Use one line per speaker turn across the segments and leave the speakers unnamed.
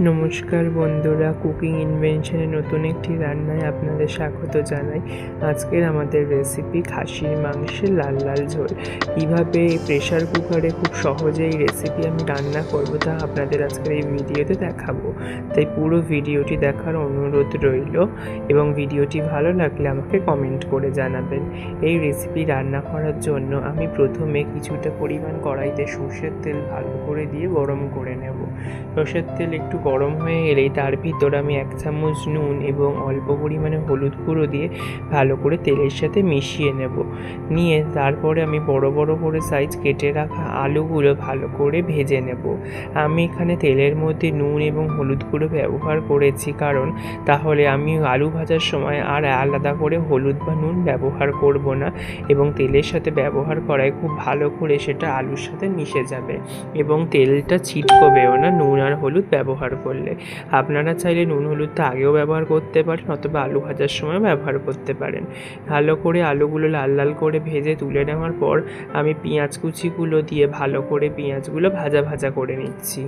নমস্কার বন্ধুরা কুকিং ইনভেনশনের নতুন একটি রান্নায় আপনাদের স্বাগত জানাই। আজকের আমাদের রেসিপি খাসির মাংসের লাল লাল ঝোল। কীভাবে প্রেশার কুকারে খুব সহজে এই রেসিপি আমি রান্না করব তা আপনাদের আজকের এই ভিডিওতে দেখাবো। তাই পুরো ভিডিওটি দেখার অনুরোধ রইল এবং ভিডিওটি ভালো লাগলে আমাকে কমেন্ট করে জানাবেন। এই রেসিপি রান্না করার জন্য আমি প্রথমে কিছুটা পরিমাণ কড়াইতে সর্ষের তেল ভালো করে দিয়ে গরম করে নেব। সর্ষের তেল একটু গরম হয়ে গেলেই তার ভিতর আমি এক চামচ নুন এবং অল্প পরিমাণে হলুদ গুঁড়ো দিয়ে ভালো করে তেলের সাথে মিশিয়ে নেব। নিয়ে তারপরে আমি বড় বড় করে সাইজ কেটে রাখা আলুগুলো ভালো করে ভেজে নেব। আমি এখানে তেলের মধ্যে নুন এবং হলুদ গুঁড়ো ব্যবহার করেছি কারণ তাহলে আমি আলু ভাজার সময় আর আলাদা করে হলুদ বা নুন ব্যবহার করব না এবং তেলের সাথে ব্যবহার করায় খুব ভালো করে সেটা আলুর সাথে মিশে যাবে এবং তেলটা ছিটকবেও না, নুন আর হলুদ ব্যবহার করলে। আপনারা চাইলে নুন হলুদটা আগেও ব্যবহার করতে পারেন অথবা আলু ভাজার সময় ব্যবহার করতে পারেন। ভালো করে আলুগুলো লাল লাল করে ভেজে তুলে নেওয়ার পর আমি পেঁয়াজ কুচিগুলো দিয়ে ভালো করে পেঁয়াজগুলো ভাজা ভাজা করে নিচ্ছি।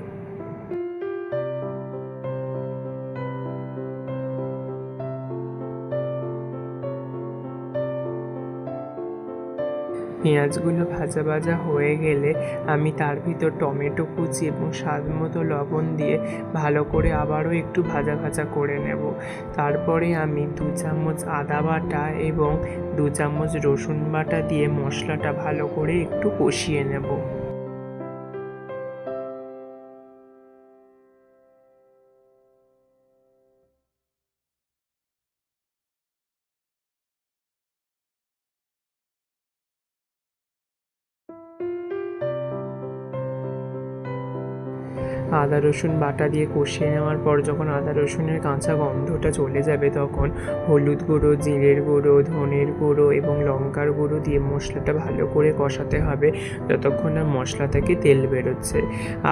পেঁয়াজগুলো ভাজা ভাজা হয়ে গেলে আমি তার ভিতর টমেটো কুচি এবং স্বাদ মতো লবণ দিয়ে ভালো করে আবারও একটু ভাজা ভাজা করে নেব। তারপরে আমি দু চামচ আদা বাটা এবং দু চামচ রসুন বাটা দিয়ে মশলাটা ভালো করে একটু কষিয়ে নেব। আদা, রসুন বাটা দিয়ে কষিয়ে নেওয়ার পর যখন আদা, রসুনের কাঁচা গন্ধটা চলে যাবে তখন হলুদ গুঁড়ো, জিরের গুঁড়ো, ধনের গুঁড়ো এবং লঙ্কার গুঁড়ো দিয়ে মশলাটা ভালো করে কষাতে হবে যতক্ষণ না মশলা থেকে তেল বেরোচ্ছে।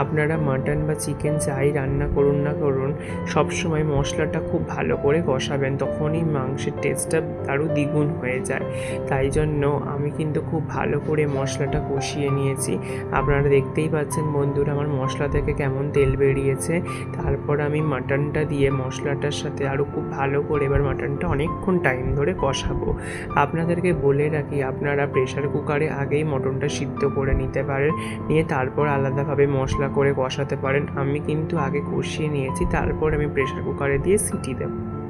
আপনারা মাটন বা চিকেন যাই রান্না করুন না করুন, সবসময় মশলাটা খুব ভালো করে কষাবেন, তখনই মাংসের টেস্টটা আরও দ্বিগুণ হয়ে যায়। তাই জন্য আমি কিন্তু খুব ভালো করে মশলাটা কষিয়ে নিয়েছি। আপনারা দেখতেই পাচ্ছেন বন্ধুরা, আমার মশলা থেকে কেমন তেল বেরিয়েছে। তারপর আমি মাটনটা দিয়ে মশলাটার সাথে আরও খুব ভালো করে এবার মাটনটা অনেকক্ষণ টাইম ধরে কষাবো। আপনাদেরকে বলে রাখি, আপনারা প্রেশার কুকারে আগেই মটনটা সিদ্ধ করে নিতে পারেন, নিয়ে তারপর আলাদাভাবে মশলা করে কষাতে পারেন। আমি কিন্তু আগে কষিয়ে নিয়েছি, তারপর আমি প্রেশার কুকারে দিয়ে সিটি দেবো।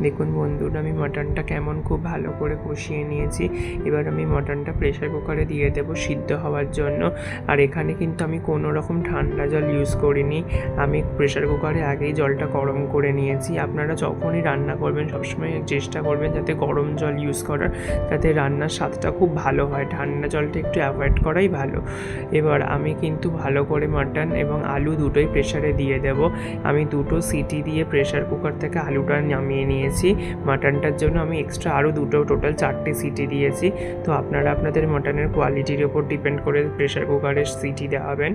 দেখুন বন্ধুরা, আমি মাটনটা কেমন খুব ভালো করে কষিয়ে নিয়েছি। এবার আমি মাটনটা প্রেশার কুকারে দিয়ে দেবো সিদ্ধ হওয়ার জন্য। আর এখানে কিন্তু আমি কোনো রকম ঠান্ডা জল ইউজ করিনি। আমি প্রেশার কুকারে আগেই জলটা গরম করে নিয়েছি। আপনারা যখনই রান্না করবেন, সবসময় চেষ্টা করবেন যাতে গরম জল ইউজ করার, যাতে রান্নার স্বাদটা খুব ভালো হয়। ঠান্ডা জলটা একটু অ্যাভয়েড করাই ভালো। এবার আমি কিন্তু ভালো করে মাটন এবং আলু দুটোই প্রেশারে দিয়ে দেব। আমি দুটো সিটি দিয়ে প্রেশার কুকার থেকে আলুটা নামিয়ে নিয়েছি মাটনটার জন্য আমি এক্সট্রা আরও দুটো টোটাল চারটে সিটি দিয়েছি। তো আপনারা আপনাদের মাটনের কোয়ালিটির ওপর ডিপেন্ড করে প্রেশার কুকারে সিটি দেওয়াবেন।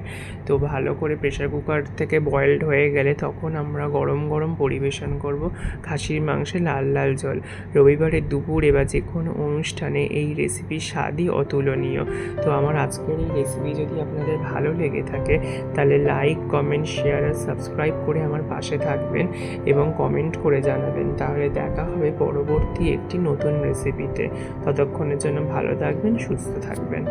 তো ভালো করে প্রেশার কুকার থেকে বয়েলড হয়ে গেলে তখন আমরা গরম গরম পরিবেশন করব খাসির মাংসে লাল লাল জল। রবিবারের দুপুরে বা যে কোনো অনুষ্ঠানে এই রেসিপির স্বাদই অতুলনীয়। তো আমার আজকের এই রেসিপি যদি আপনাদের ভালো লেগে থাকে, তাহলে লাইক কমেন্ট শেয়ার আর সাবস্ক্রাইব করে আমার পাশে থাকবেন এবং কমেন্ট করে জানাবেন। তাহলে দেখা হবে পরবর্তী একটি নতুন রেসিপিতে ততক্ষণের জন্য ভালো থাকবেন সুস্থ থাকবেন।